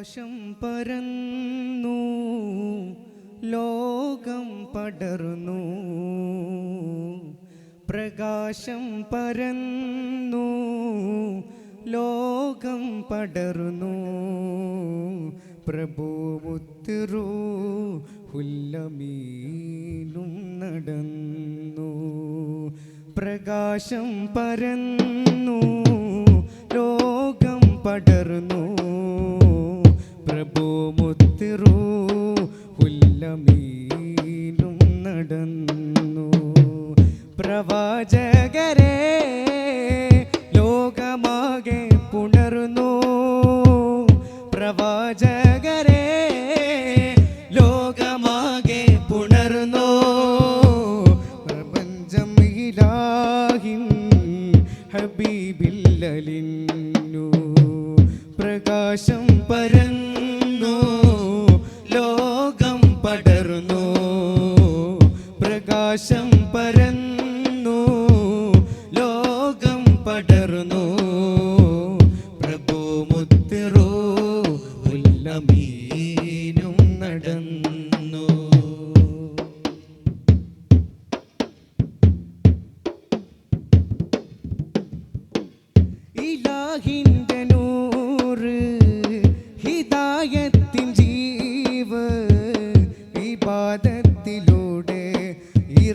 ആകാശം പരന്നു ലോകം പടർന്നു. പ്രകാശം പരന്നു ലോകം പടർന്നു. പ്രഭുവുത്തിറു ഹുല്ലമീലും നടന്നു. പ്രകാശം പരന്നു ലോകം പടർന്നു. ತಿರು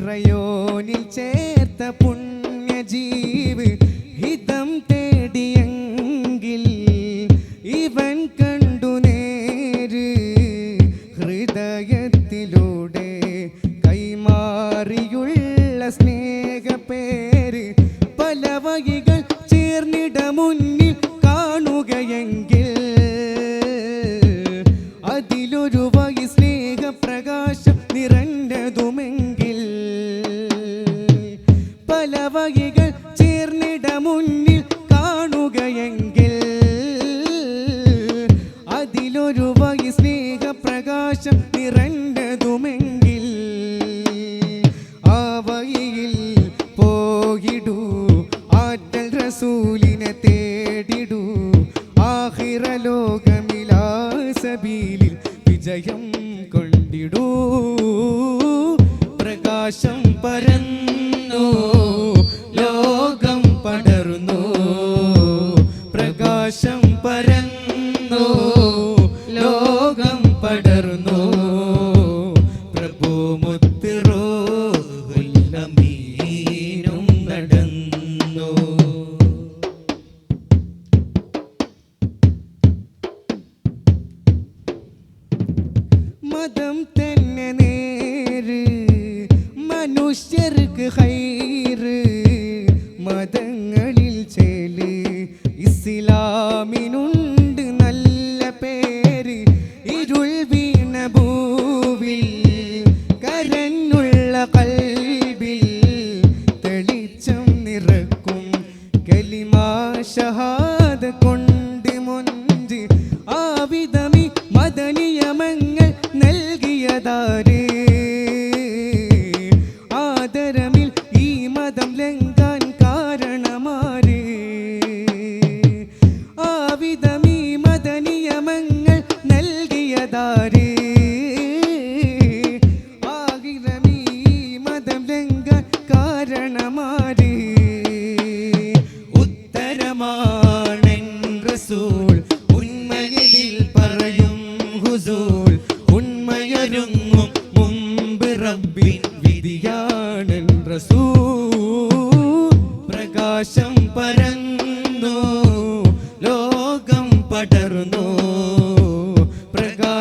ചിറയോനിൽ ചേർത്ത ഇവൻ ഹൃദയത്തിലൂടെ കൈമാറിയുള്ള സ്നേഹപേ പലവകകൾ ചേർന്നിട മുന്നിൽ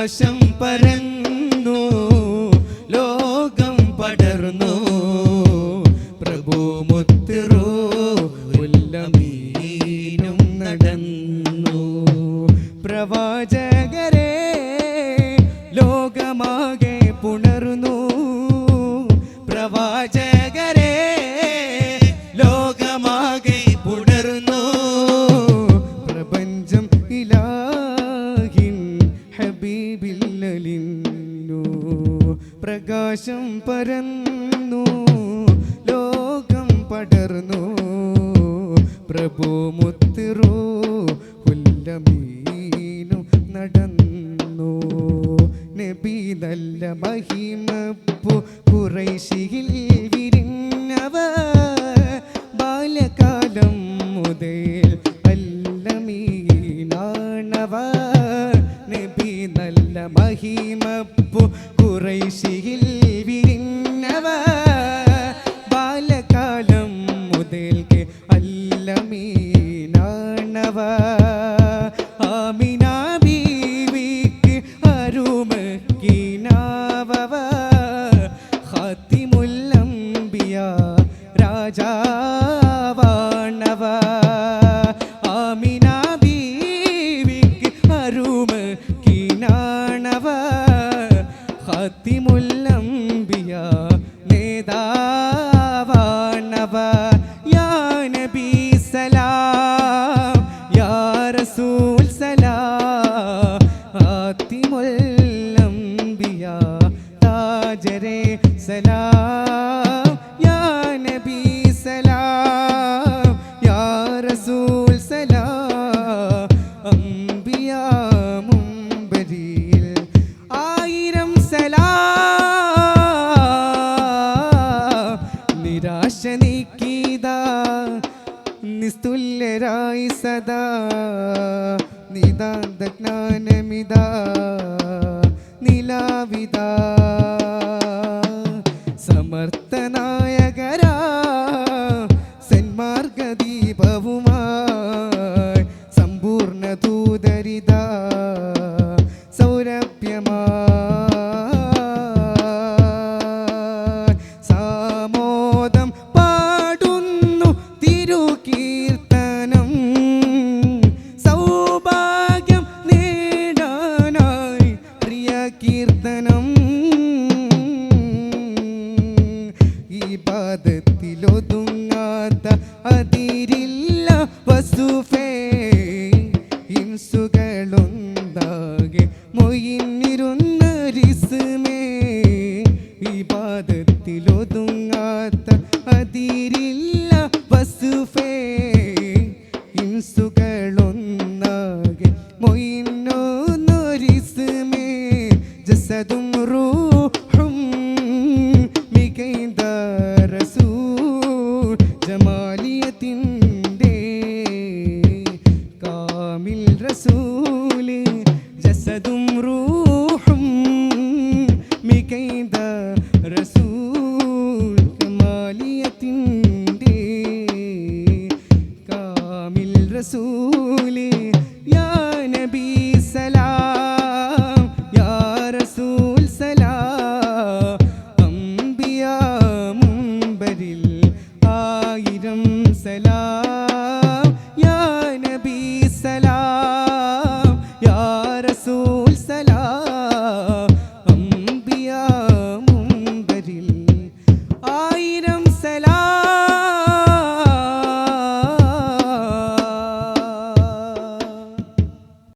ആകാശം പരന്ന ബില്ലലിന്നു പ്രകാശം പരന്നു ലോകം പടർന്നു. പ്രഭു മുത്തിറോ ഉല്ലമീനു നടന്നു. നബി നല്ല മഹിമപ്പു കുറൈശിയിൽ വിരിഞ്ഞവ. ബാലകാലം ஹக்கீமப்பு குறைசி നിരാശ നീക്കീത നിസ്തുല്യരായി സദാ. നിതാന്ത ജ്ഞാനമിതാ നിലാവിതാ. സമർത്ഥനായകരാ. വസീരില്ല വസുഫേ. feeling.